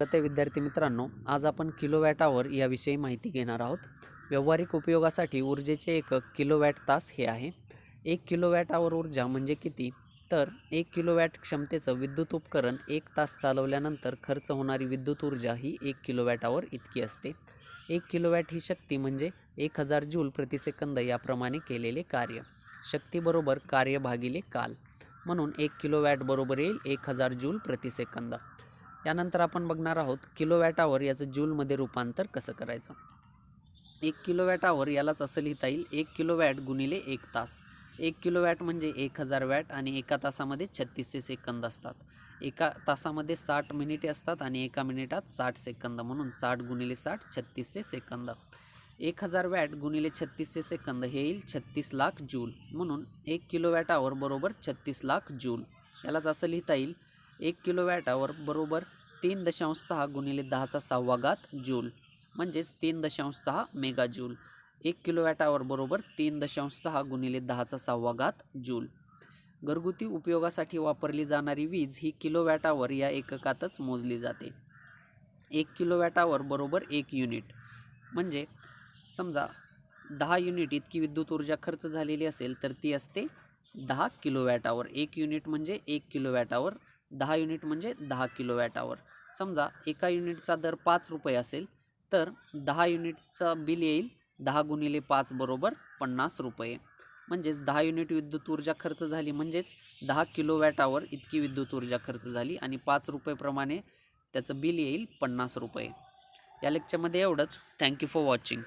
ते विद्यार्थी मित्रांनो आज आपण किलोवॅटावर याविषयी माहिती घेणार आहोत. व्यावहारिक उपयोगासाठी ऊर्जेचे एकक किलोवॅट तास हे आहे. एक किलोवॅटावर ऊर्जा म्हणजे किती? तर एक किलोवॅट क्षमतेचं विद्युत उपकरण एक तास चालवल्यानंतर खर्च होणारी विद्युत ऊर्जा ही एक किलोवॅटावर इतकी असते. एक किलोवॅट ही शक्ती म्हणजे एक हजार जूल प्रतिसेकंद याप्रमाणे केलेले कार्य. शक्तीबरोबर कार्य भागिले काल. म्हणून एक किलोवॅट बरोबर येईल एक हजार जूल प्रतिसेकंद यानंतर आपण बघणार आहोत किलोवॅटावर याचं जूलमध्ये रूपांतर कसं करायचं? एक किलोवॅटावर यालाच असं लिहिता येईल एक किलोवॅट गुणिले एक तास. एक किलोवॅट म्हणजे एक हजार वॅट आणि एका तासामध्ये छत्तीसशे सेकंद असतात. एका तासामध्ये साठ मिनिटे असतात आणि एका मिनिटात साठ सेकंद म्हणून साठ गुणिले साठ छत्तीसशे सेकंद. एक हजार वॅट गुणिले छत्तीसशे सेकंद हे येईल छत्तीस लाख जूल म्हणून एक किलोवॅटावर बरोबर छत्तीस लाख जूल. यालाच असं लिहिता येईल एक किलो वॅटावर बरोबर तीन दशांश सहा गुणिले दहाचा सहावा घात जूल म्हणजेच तीन दशांश सहा मेगा जूल. एक किलो वॅटावर बरोबर तीन दशांश सहा गुणिले दहाचा सहावा घात जूल. घरगुती उपयोगासाठी वापरली जाणारी वीज ही किलो वॅटावर या एककातच मोजली जाते. एक किलो वॅटावर बरोबर एक युनिट म्हणजे समजा दहा युनिट इतकी विद्युत ऊर्जा खर्च झालेली असेल तर ती असते दहा किलो वॅटावर एक युनिट म्हणजे एक किलो वॅटावर दहा युनिट म्हणजे दहा किलोवॅट आवर समजा एका युनिटचा दर पाच रुपये असेल तर दहा युनिटचं बिल येईल दहा गुणिले पाच बरोबर पन्नास रुपये. म्हणजेच दहा युनिट विद्युत ऊर्जा खर्च झाली म्हणजेच दहा किलोवॅट आवर इतकी विद्युत ऊर्जा खर्च झाली आणि पाच रुपयेप्रमाणे त्याचं बिल येईल पन्नास रुपये. या लेक्चरमध्ये एवढंच. Thank you for watching